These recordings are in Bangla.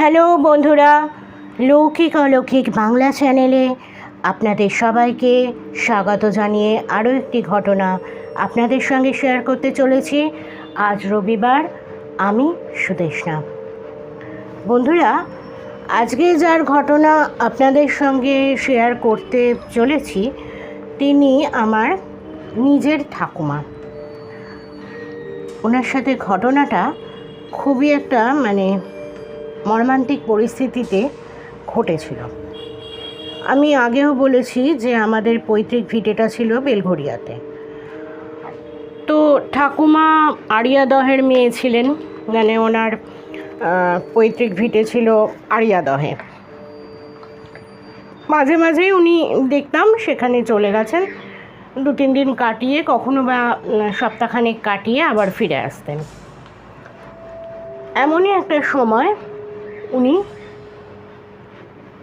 হ্যালো বন্ধুরা, লৌকিক অলৌকিক বাংলা চ্যানেলে আপনাদের সবাইকে স্বাগত জানিয়ে আরও একটি ঘটনা আপনাদের সঙ্গে শেয়ার করতে চলেছি। আজ রবিবার, আমি সুদেশনা বন্ধুরা, আজকে যার ঘটনা আপনাদের সঙ্গে শেয়ার করতে চলেছি, তিনি আমার নিজের ঠাকুমা। ওনার সাথে ঘটনাটা খুবই একটা মানে মর্মান্তিক পরিস্থিতিতে ঘটেছিল। আমি আগেও বলেছি যে আমাদের পৈতৃক ভিটেটা ছিল বেলঘরিয়াতে তো ঠাকুমা আরিয়াদহের মেয়ে ছিলেন মানে ওনার পৈতৃক ভিটে ছিল আরিয়াদহে। মাঝে মাঝেই উনি দেখতাম সেখানে চলে গেছেন। দু তিন দিন কাটিয়ে কখনো বা সপ্তাহখানেক কাটিয়ে আবার ফিরে আসতেন। এমনই একটা সময় উনি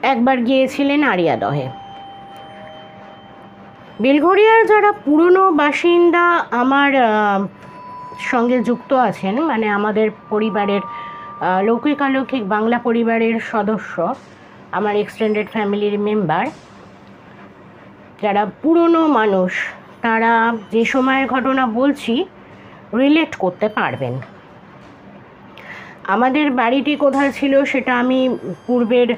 একবার গিয়েছিলেন আরিয়াদহে। বেলঘরিয়ার যারা পুরনো বাসিন্দা আমার সঙ্গে যুক্ত আছেন মানে আমাদের পরিবারের আহ, লৌকিক অলৌকিক বাংলা পরিবারের সদস্য আমার এক্সটেন্ডেড ফ্যামিলির মেম্বার যারা পুরনো মানুষ তারা যে সময়ের ঘটনা বলছি রিলেট করতে পারবেন। আমাদের বাড়িটি কোথায় ছিল সেটা আমি পূর্বের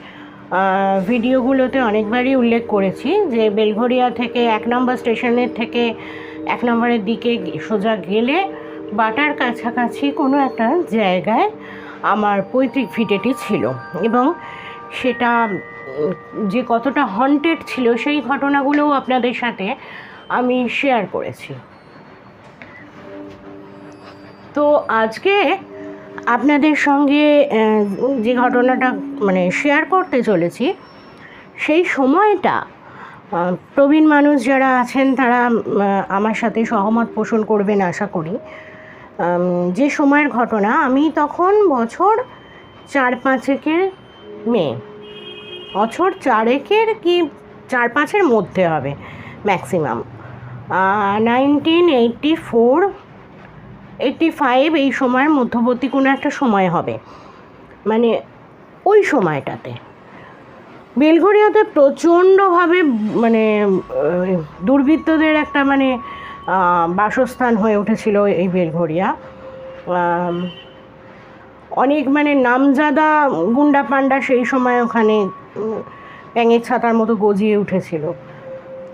ভিডিওগুলোতে অনেকবারই উল্লেখ করেছি যে বেলঘরিয়া থেকে এক নম্বর স্টেশনের থেকে এক নম্বরের দিকে সোজা গেলে বাটার কাছাকাছি কোনো একটা জায়গায় আমার পৈতৃক ভিটেটি ছিল এবং সেটা, যে কতটা হন্টেড ছিল সেই ঘটনাগুলোও আপনাদের সাথে আমি শেয়ার করেছি। তো আজকে আপনাদের সঙ্গে যে ঘটনাটা মানে শেয়ার করতে চলেছি, সেই সময়টা প্রবীণ মানুষ যারা আছেন তারা আমার সাথে সহমত পোষণ করবেন আশা করি। যে সময়ের ঘটনা, আমি তখন বছর চার পাঁচেকের মেয়ে। বছর চারেকের কি, চার পাঁচের মধ্যে হবে maximum nineteen eighty four eighty five এই সময়ের মধ্যবর্তী কোনো একটা সময় হবে। মানে ওই সময়টাতে। বেলঘরিয়াতে প্রচণ্ডভাবে মানে দুর্বৃত্তদের একটা মানে বাসস্থান হয়ে উঠেছিল এই বেলঘরিয়া অনেক মানে নামজাদা গুন্ডা পান্ডা সেই সময় ওখানে উম, ব্যাঙের ছাতার মতো গজিয়ে উঠেছিল।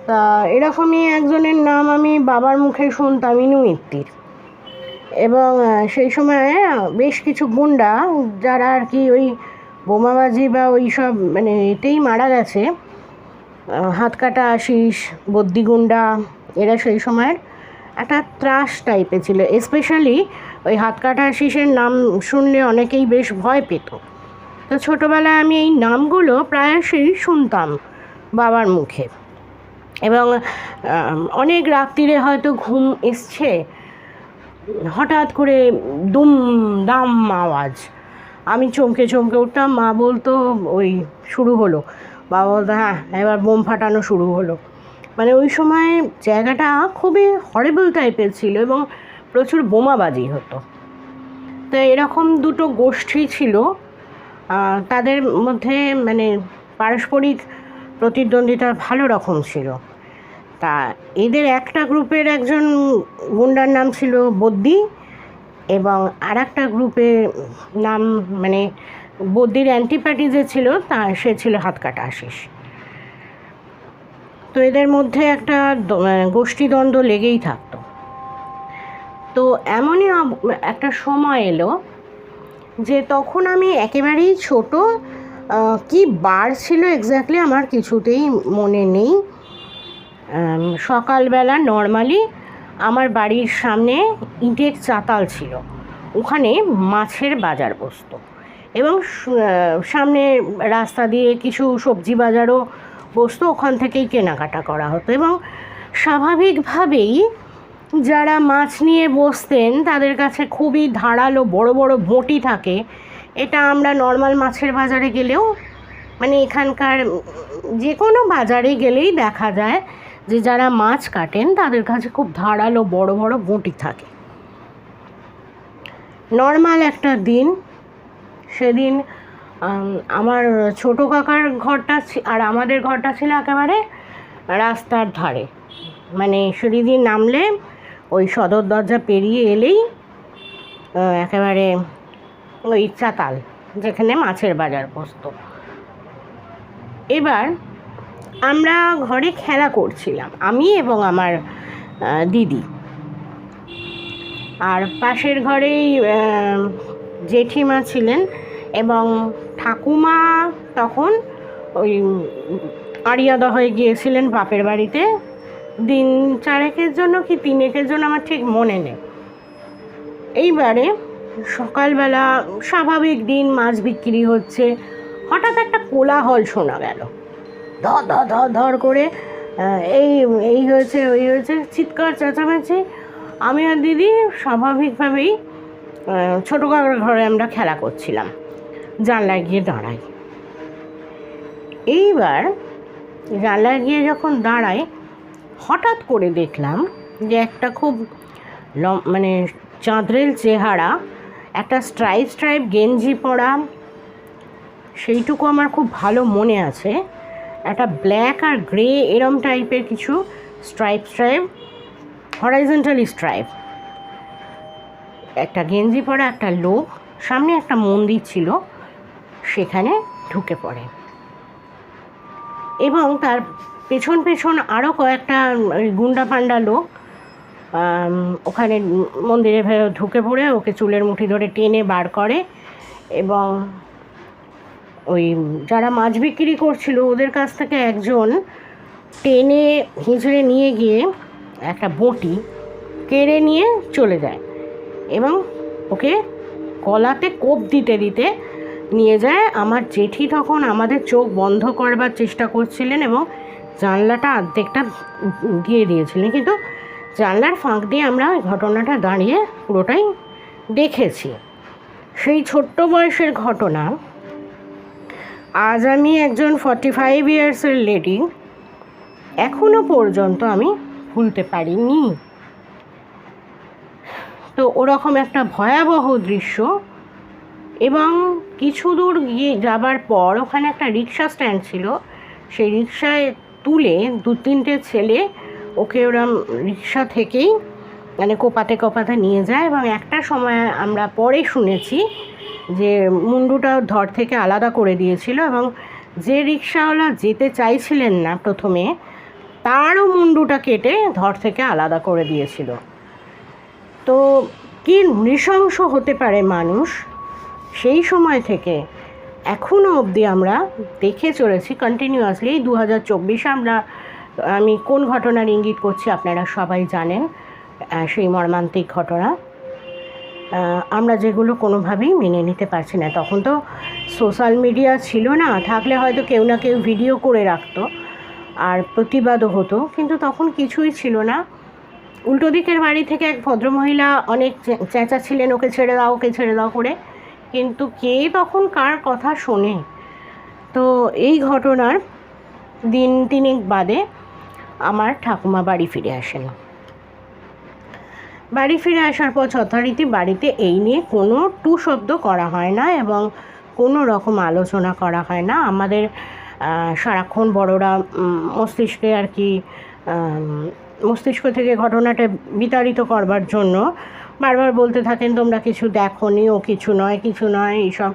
তা এরকমই একজনের নাম আমি বাবার মুখে শুনতাম ইনু মিত্তির এবং সেই সময়ে বেশ কিছু গুন্ডা যারা আর কি ওই বোমাবাজি বা ওই সব মানে এতেই মারা গেছে। হাত কাটা আশিস বদ্যি গুন্ডা, এরা সেই সময়ের একটা ত্রাস টাইপের ছিল। স্পেশালি ওই হাত কাটা আশিসের নাম শুনলে অনেকেই বেশ ভয় পেত। তো ছোটোবেলায় আমি এই নামগুলো প্রায়শই শুনতাম বাবার মুখে। এবং অনেক রাত্রিরে হয়তো ঘুম এসছে হঠাৎ করে দুম দাম আওয়াজ। আমি চমকে চমকে উঠতাম মা বলতো, ওই শুরু হলো। বাবা বলতো হ্যাঁ এবার বোম ফাটানো শুরু হলো। মানে ওই সময় জায়গাটা খুবই হরেবল টাইপের ছিল এবং প্রচুর বোমাবাজি হতো। তো এরকম দুটো গোষ্ঠী ছিল। তাদের মধ্যে মানে পারস্পরিক প্রতিদ্বন্দ্বিতা ভালো রকম ছিল। তা এদের একটা গ্রুপের একজন গুন্ডার নাম ছিল বদ্যি এবং আর একটা গ্রুপের নাম মানে বদ্যির অ্যান্টিপ্যাটি যে ছিল তা সে ছিল হাতকাটা আশিস। তো এদের মধ্যে একটা আহ, গোষ্ঠীদ্বন্দ্ব লেগেই থাকতো। তো এমনই একটা সময় এলো যে তখন আমি একেবারেই ছোট কি বার ছিল এক্স্যাক্টলি আমার কিছুতেই মনে নেই। সকালবেলা নর্মালি আমার বাড়ির সামনে ইটের চাতাল ছিল। ওখানে মাছের বাজার বসতো এবং সামনে রাস্তা দিয়ে কিছু সবজি বাজারও বসতো। ওখান থেকেই কেনাকাটা করা হতো এবং স্বাভাবিকভাবেই যারা মাছ নিয়ে বসতেন তাদের কাছে খুবই ধারালো বড় বড় বঁটি থাকে। এটা আমরা নর্মাল মাছের বাজারে গেলেও মানে এখানকার যে কোনো বাজারে গেলেই দেখা যায় যে যারা মাছ কাটেন, তাদের কাছে খুব ধারালো বড় বড় বঁটি থাকে। নর্মাল একটা দিন, সেদিন আমার ছোট কাকার ঘরটা আর আমাদের ঘরটা ছিল একেবারে রাস্তার ধারে। মানে সিঁড়ি নামলে ওই সদর দরজা পেরিয়ে এলেই একেবারে ওই চাতাল যেখানে মাছের বাজার বসতো। এবার আমরা ঘরে খেলা করছিলাম, আমি এবং আমার দিদি। আর পাশের ঘরেই জেঠিমা ছিলেন এবং ঠাকুমা তখন ওই আড়িয়াদা হয়ে গিয়েছিলেন বাপের বাড়িতে। দিন চারেকের জন্য কি তিনেকের জন্য আমার ঠিক মনে নেই। এইবারে সকালবেলা স্বাভাবিক দিন মাছ বিক্রি হচ্ছে, হঠাৎ একটা কোলাহল শোনা গেল। ধর ধর ধর ধর করে এই এই হয়েছে, ওই হয়েছে, চিৎকার, চেঁচামেচি। আমি আর দিদি স্বাভাবিকভাবেই ছোটো কাকার ঘরে আমরা খেলা করছিলাম, জানলায় গিয়ে দাঁড়াই। এইবার জানলায় গিয়ে যখন দাঁড়াই, হঠাৎ করে দেখলাম যে একটা খুব মানে চাঁদরেল চেহারা, একটা স্ট্রাইপ স্ট্রাইপ, গেঞ্জি পরা, সেইটুকু আমার খুব ভালো মনে আছে। একটা ব্ল্যাক আর গ্রে এরম টাইপের কিছু স্ট্রাইপ স্ট্রাইপ হরাইজেন্টালি স্ট্রাইপ একটা গেঞ্জি পরা, একটা লোক, সামনে একটা মন্দির ছিল, সেখানে ঢুকে পড়ে। এবং তার পেছন পেছন আরও কয়েকটা গুন্ডা পান্ডা লোক ওখানে মন্দিরে ঢুকে পড়ে, ওকে চুলের মুঠি ধরে টেনে বার করে এবং ওই যারা মাছ বিক্রি করছিল, ওদের কাছ থেকে একজন টেনে হিঁচড়ে নিয়ে গিয়ে একটা বঁটি কেড়ে নিয়ে চলে যায় এবং ওকে গলাতে কোপ দিতে দিতে নিয়ে যায়। আমার জেঠি তখন আমাদের চোখ বন্ধ করবার চেষ্টা করছিলেন এবং জানলাটা অর্ধেকটা দিয়ে দিয়েছিলেন। কিন্তু জানলার ফাঁক দিয়ে আমরা ঘটনাটা দাঁড়িয়ে পুরোটাই দেখেছি। সেই ছোট্ট বয়সের ঘটনা আজ আমি একজন ফর্টি ফাইভ ইয়ার্সের লেডি এখনও পর্যন্ত আমি ভুলতে পারিনি। তো ওরকম একটা ভয়াবহ দৃশ্য এবং কিছু দূর গিয়ে যাবার পর ওখানে একটা রিক্সা স্ট্যান্ড ছিল। সেই রিক্সায় তুলে দু তিনটে ছেলে ওকে ওরা রিক্সা থেকেই মানে কোপাতে কোপাতে নিয়ে যায় এবং একটা সময় আমরা পরে শুনেছি যে মুন্ডুটা ধর থেকে আলাদা করে দিয়েছিল এবং যে রিক্সাওয়ালা যেতে চাইছিলেন না প্রথমে, তারও মুন্ডুটা কেটে ধর থেকে আলাদা করে দিয়েছিল। তো কি নৃশংস হতে পারে মানুষ? সেই সময় থেকে এখনও অবধি আমরা দেখে চলেছি কন্টিনিউয়াসলি দু হাজার চব্বিশে আমরা, আমি কোন ঘটনার ইঙ্গিত করছি আপনারা সবাই জানেন সেই মর্মান্তিক ঘটনা। আমরা যেগুলো কোনোভাবেই মেনে নিতে পারছি না। তখন তো সোশ্যাল মিডিয়া ছিল না, থাকলে হয়তো কেউ না কেউ ভিডিও করে রাখতো আর প্রতিবাদও হতো, কিন্তু তখন কিছুই ছিল না। উল্টো দিকের বাড়ি থেকে এক ভদ্রমহিলা অনেক চে- চেঁচাচ্ছিলেন ওকে ছেড়ে দাও, ওকে ছেড়ে দাও করে। কিন্তু কে তখন কার কথা শোনে? তো এই ঘটনার দিন তিনেক বাদে আমার ঠাকুমা বাড়ি ফিরে আসেন। বাড়ি ফিরে আসার পর যথারীতি বাড়িতে এই নিয়ে কোনো টু শব্দ করা হয় না এবং কোনো রকম আলোচনা করা হয় না। আমাদের সারাক্ষণ বড়রা মস্তিষ্কে আর কি মস্তিষ্ক থেকে ঘটনাটা বিতাড়িত করবার জন্য বারবার বলতে থাকেন, তোমরা কিছু দেখো নি ও কিছু নয় কিছু নয়, এইসব।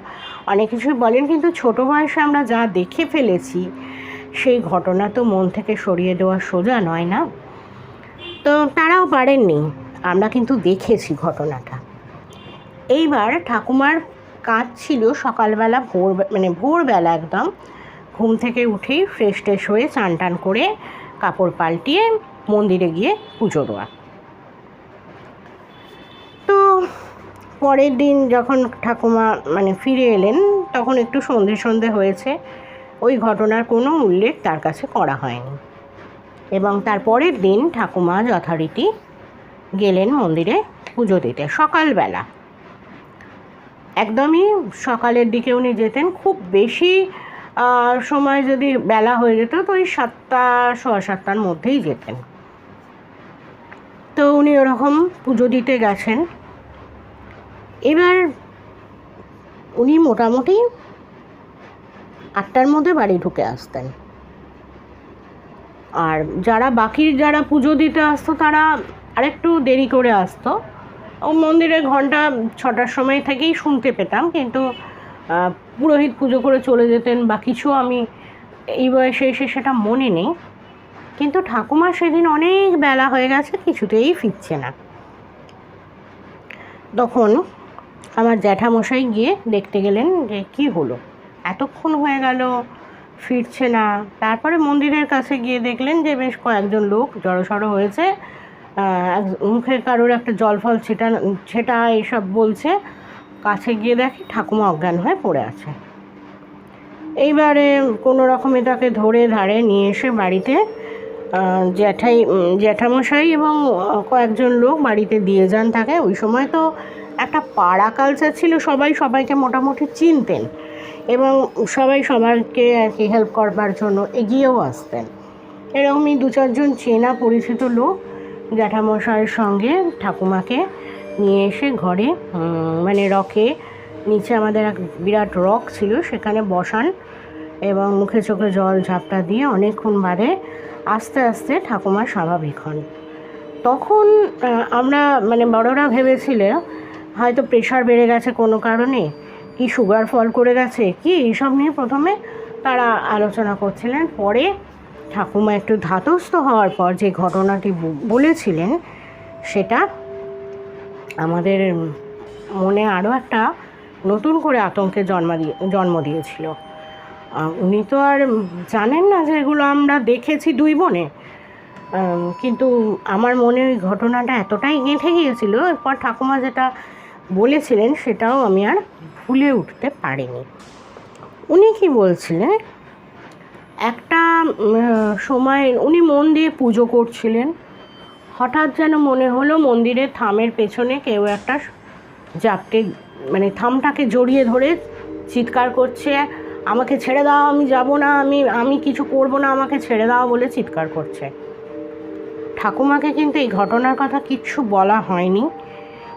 অনেক কিছুই বলেন, কিন্তু ছোটো বয়সে আমরা যা দেখে ফেলেছি, সেই ঘটনা তো মন থেকে সরিয়ে দেওয়া সোজা নয় না? তো তারাও পারেননি। আমরা কিন্তু দেখেছি ঘটনাটা। এইবার ঠাকুমার কাজ ছিল সকালবেলা ভোর মানে ভোরবেলা একদম ঘুম থেকে উঠেই ফ্রেশ ট্রেশ হয়ে চান টান করে কাপড় পাল্টিয়ে মন্দিরে গিয়ে পুজো দেওয়া। তো পরের দিন যখন ঠাকুমা মানে ফিরে এলেন, তখন একটু সন্ধে সন্ধে হয়েছে। ওই ঘটনার কোনো উল্লেখ তার কাছে করা হয়নি। এবং তার পরের দিন ঠাকুমা যথারীতি গেলেন মন্দিরে পুজো দিতে, সকালবেলা। একদমই সকালের দিকে উনি যেতেন, খুব বেশি সময় যদি বেলা হয়ে যেত তো ওই সাতটা, সোয়া সাতটার মধ্যেই যেতেন। তো উনি ওরকম পুজো দিতে গেছেন। এবার উনি মোটামুটি আটটার মধ্যে বাড়ি ঢুকে আসতেন। আর যারা বাকি যারা পুজো দিতে আসতো তারা আরেকটু দেরি করে আসতো। ও মন্দিরে ঘণ্টা ছটার সময় থেকেই শুনতে পেতাম, কিন্তু পুরোহিত পুজো করে চলে যেতেন বা কিছু আমি এই বয়সে এসে সেটা মনে নেই। কিন্তু ঠাকুমা সেদিন অনেক বেলা হয়ে গেছে, কিছুতেই ফিরছে না। তখন আমার জ্যাঠামশাই গিয়ে দেখতে গেলেন যে, কি হলো? এতক্ষণ হয়ে গেল, ফিরছে না। তারপরে মন্দিরের কাছে গিয়ে দেখলেন যে, বেশ কয়েকজন লোক জড়সড় হয়েছে। মুখে কারোর একটা জল ফল ছেটা ছেটা এসব বলছে। কাছে গিয়ে দেখে ঠাকুমা অজ্ঞান হয়ে পড়ে আছে। এইবারে কোনো রকমে তাকে ধরে ধারে নিয়ে এসে বাড়িতে জ্যাঠাই জ্যাঠামশাই এবং কয়েকজন লোক বাড়িতে দিয়ে যান তাকে। ওই সময় তো একটা পাড়া কালচার ছিল, সবাই সবাইকে মোটামুটি চিনতেন এবং সবাই সবাইকে আর কি হেল্প করবার জন্য এগিয়েও আসতেন। এরকমই দু চারজন চেনা পরিচিত লোক জ্যাঠামশাইয়ের সঙ্গে ঠাকুমাকে নিয়ে এসে ঘরে মানে রকে, নিচে আমাদের এক বিরাট রক ছিল, সেখানে বসান এবং মুখে চোখে জল ঝাপটা দিয়ে অনেকক্ষণ বাদে আস্তে আস্তে ঠাকুমা স্বাভাবিক হন। তখন আমরা মানে বড়রা ভেবেছিল হয়তো প্রেশার বেড়ে গেছে কোনো কারণে, কি সুগার ফল করে গেছে, কি এইসব নিয়ে প্রথমে তারা আলোচনা করছিলেন। পরে ঠাকুমা একটু ধাতস্থ হওয়ার পর যে ঘটনাটি বলেছিলেন, সেটা আমাদের মনে আরও একটা নতুন করে আতঙ্কে জন্ম দিয়ে, জন্ম দিয়েছিল। উনি তো আর জানেন না যে এগুলো আমরা দেখেছি দুই বোনে। কিন্তু আমার মনে ওই ঘটনাটা এতটাই গেঁথে গিয়েছিল, এরপর ঠাকুমা যেটা বলেছিলেন সেটাও আমি আর ভুলে উঠতে পারিনি। উনি কি বলছিলেন? একটা সময় উনি মন দিয়ে পুজো করছিলেন। হঠাৎ যেন মনে হলো মন্দিরের থামের পেছনে কেউ একটা জাপটে মানে থামটাকে জড়িয়ে ধরে চিৎকার করছে, আমাকে ছেড়ে দাও, আমি যাব না, আমি আমি কিছু করব না, আমাকে ছেড়ে দাও বলে চিৎকার করছে। ঠাকুমাকে কিন্তু এই ঘটনার কথা কিচ্ছু বলা হয়নি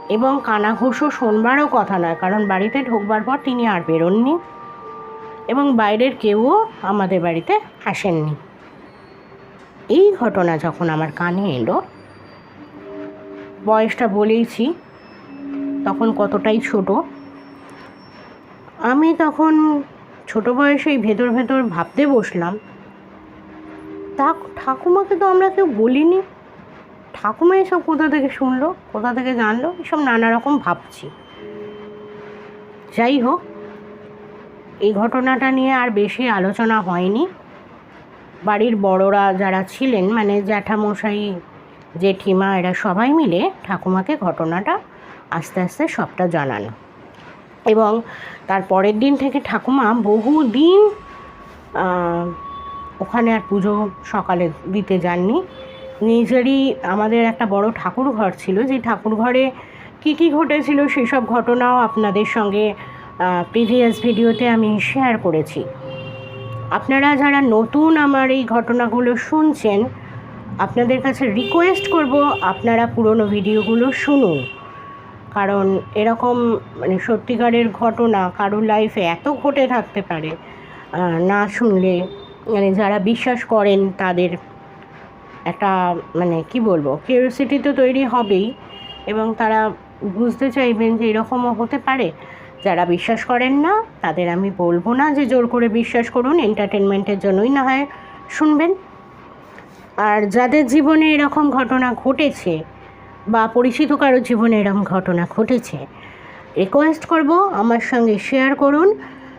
এবং কানাঘুষো শোনবারও কথা নয়, কারণ বাড়িতে ঢোকবার পর তিনি আর বেরোননি। এবং বাইরের কেউও আমাদের বাড়িতে আসেননি। এই ঘটনা যখন আমার কানে এলো, বয়সটা বলেইছি, তখন কতটাই ছোট, আমি তখন ছোট বয়সেই ভেতর ভেতর ভাবতে বসলাম, তা ঠাকুমাকে তো আমরা কেউ বলিনি। ঠাকুমা এসব কোথা থেকে শুনলো? কোথা থেকে জানলো? এসব নানা রকম ভাবছি। যাই হোক এই ঘটনাটা নিয়ে আর বেশি আলোচনা হয়নি। বাড়ির বড়রা যারা ছিলেন মানে জ্যাঠামশাই জেঠিমা এরা সবাই মিলে ঠাকুমাকে ঘটনাটা আস্তে আস্তে সবটা জানানো। এবং তার পরের দিন থেকে ঠাকুমা বহুদিন আহ, ওখানে আর পুজো সকালে দিতে যাননি। নিজেরই আমাদের একটা বড় ঠাকুর ঘর ছিল যে ঠাকুর ঘরে কী কী ঘটেছিল সেসব ঘটনাও আপনাদের সঙ্গে প্রিভিয়াস ভিডিওতে আমি শেয়ার করেছি। আপনারা যারা নতুন আমার এই ঘটনাগুলো শুনছেন, আপনাদের কাছে রিকোয়েস্ট করব আপনারা পুরনো ভিডিওগুলো শুনুন। কারণ এরকম মানে সত্যিকারের ঘটনা কারোর লাইফে এত ঘটে থাকতে পারে না শুনলে মানে যারা বিশ্বাস করেন তাদের একটা মানে কি বলব কিউরিয়াসিটি তো তৈরি হবেই এবং তারা বুঝতে চাইবেন যে এরকমও হতে পারে। যারা বিশ্বাস করেন না, তাদের আমি বলব না যে জোর করে বিশ্বাস করুন এন্টারটেনমেন্টের জন্যই না হয় শুনবেন। আর যাদের জীবনে এরকম ঘটনা ঘটেছে বা পরিচিত কারও জীবনে এরকম ঘটনা ঘটেছে রিকোয়েস্ট করব, আমার সঙ্গে শেয়ার করুন।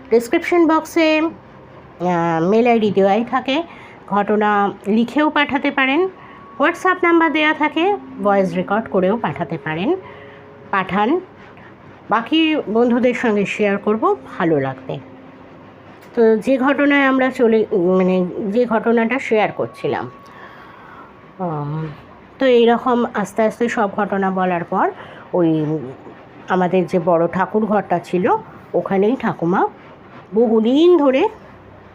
ডিসক্রিপশন বক্সে মেল আইডি দেওয়াই থাকে। ঘটনা লিখেও পাঠাতে পারেন। হোয়াটসঅ্যাপ নাম্বার দেওয়া থাকে। ভয়েস রেকর্ড করেও পাঠাতে পারেন। পাঠান। বাকি বন্ধুদের সঙ্গে শেয়ার করব, ভালো লাগবে। তো যে ঘটনায় আমরা চলে মানে যে ঘটনাটা শেয়ার করছিলাম তো এইরকম আস্তে আস্তে সব ঘটনা বলার পর ওই আমাদের যে বড় ঠাকুর ঘরটা ছিল, ওখানেই ঠাকুমা বহুদিন ধরে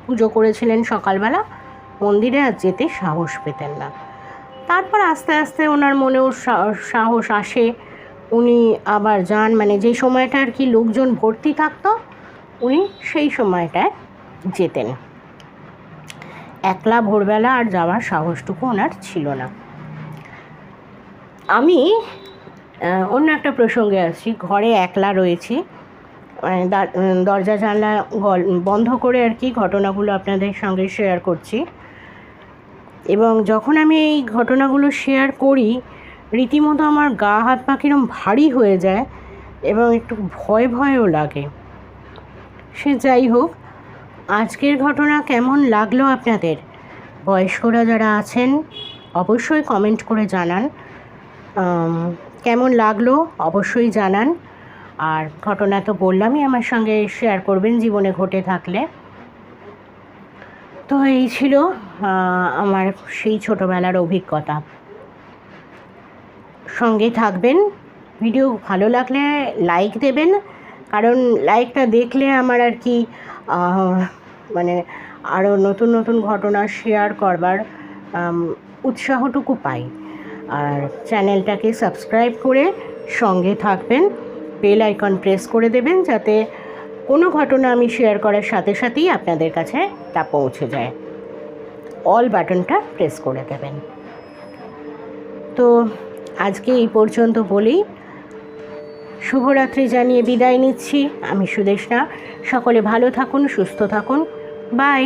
পুজো করেছিলেন সকালবেলা, মন্দিরে আর যেতে সাহস পেতেন না। তারপর আস্তে আস্তে ওনার মনেও সাহস আসে উনি আবার যান মানে যে সময়টা আর কি লোকজন ভর্তি থাকতো, উনি সেই সময়টায় যেতেন। একলা ভোরবেলা আর যাওয়ার সাহসটুকু ওনার ছিল না। আমি অন্য একটা প্রসঙ্গে আসছি, ঘরে একলা রয়েছি। মানে দরজা, জানলা বন্ধ করে আর কি ঘটনাগুলো আপনাদের সঙ্গে শেয়ার করছি। এবং যখন আমি এই ঘটনাগুলো শেয়ার করি রীতিমতো আমার গা হাত পা কিরম ভারী হয়ে যায় এবং একটু ভয় ভয়ও লাগে। সে যাই হোক, আজকের ঘটনা কেমন লাগল আপনাদের? বয়স্করা যারা আছেন, অবশ্যই কমেন্ট করে জানান। কেমন লাগল অবশ্যই জানান। আর ঘটনা তো বললামই, আমার সঙ্গে শেয়ার করবেন জীবনে ঘটে থাকলে। তো এই ছিল আমার সেই ছোটোবেলার অভিজ্ঞতা। সঙ্গে থাকবেন। ভিডিও ভালো লাগলে লাইক দেবেন। কারণ লাইকটা দেখলে আমার আর কি মানে আরও নতুন নতুন ঘটনা শেয়ার করবার উৎসাহটুকু পাই। আর চ্যানেলটাকে সাবস্ক্রাইব করে সঙ্গে থাকবেন। বেল আইকন প্রেস করে দেবেন যাতে কোনো ঘটনা আমি শেয়ার করার সাথে সাথেই আপনাদের কাছে তা পৌঁছে যায়। অল বাটনটা প্রেস করে দেবেন। তো আজকে এই পর্যন্ত বলেই শুভরাত্রি জানিয়ে বিদায় নিচ্ছি। আমি সুদেশনা সকলে ভালো থাকুন, সুস্থ থাকুন। বাই